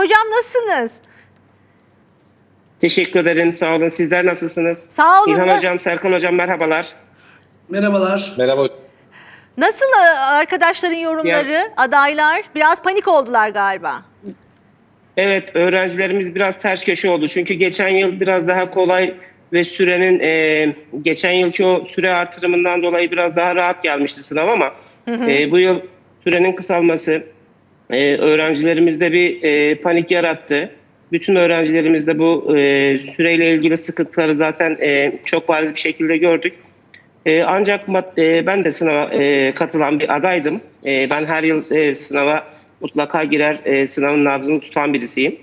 Hocam nasılsınız? Teşekkür ederim. Sağ olun. Sizler nasılsınız? Sağ olun. İlhan Hocam, Serkan Hocam merhabalar. Merhabalar. Merhaba. Nasıl e, arkadaşların yorumları, adaylar? Biraz panik oldular galiba. Evet, öğrencilerimiz biraz ters köşe oldu. Çünkü geçen yıl biraz daha kolay ve sürenin e, geçen yılki o süre artırımından dolayı biraz daha rahat gelmişti sınav ama e, bu yıl sürenin kısalması e, öğrencilerimizde bir e, panik yarattı. Bütün öğrencilerimizde bu e, süreyle ilgili sıkıntıları zaten e, çok bariz bir şekilde gördük. E, ancak e, ben de sınava e, katılan bir adaydım. E, ben her yıl e, sınava mutlaka girer, e, sınavın nabzını tutan birisiyim.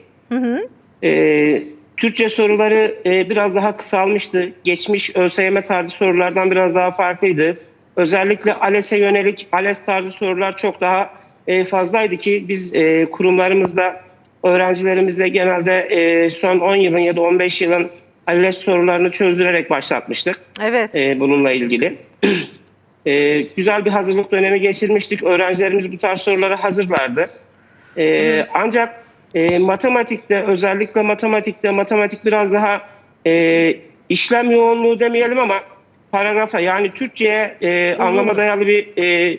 E, Türkçe soruları e, biraz daha kısalmıştı. Geçmiş ÖSYM tarzı sorulardan biraz daha farklıydı. Özellikle ALES'e yönelik ALES tarzı sorular çok daha e, fazlaydı ki biz e, kurumlarımızda öğrencilerimizle genelde e, son 10 yılın ya da 15 yılın ALES sorularını çözdürerek başlatmıştık Evet. e, bununla ilgili. E, güzel bir hazırlık dönemi geçirmiştik. Öğrencilerimiz bu tarz sorulara hazırlardı. E, ancak e, matematikte özellikle matematikte matematik biraz daha e, işlem yoğunluğu demeyelim ama paragrafa yani Türkçe'ye e, anlama dayalı bir e,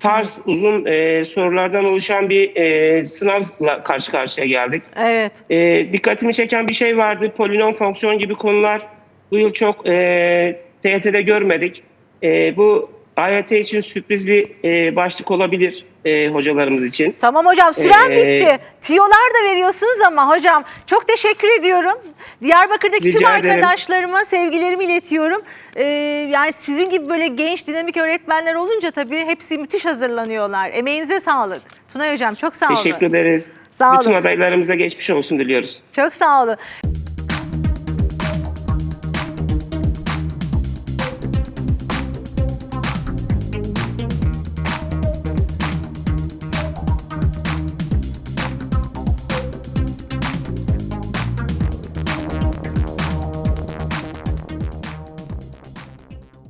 tarz uzun e, sorulardan oluşan bir e, sınavla karşı karşıya geldik. Evet. E, dikkatimi çeken bir şey vardı. Polinom fonksiyon gibi konular bu yıl çok e, TYT'de görmedik. E, bu AYT için sürpriz bir e, başlık olabilir e, hocalarımız için. Tamam hocam süren Ee, bitti. Tiyolar da veriyorsunuz ama hocam çok teşekkür ediyorum. Diyarbakır'daki tüm arkadaşlarıma sevgilerimi iletiyorum. Ee, yani sizin gibi böyle genç dinamik öğretmenler olunca tabii hepsi müthiş hazırlanıyorlar. Emeğinize sağlık. Tunay hocam çok sağ olun. Teşekkür ederiz. Sağ Bütün olun. adaylarımıza geçmiş olsun diliyoruz. Çok sağ olun.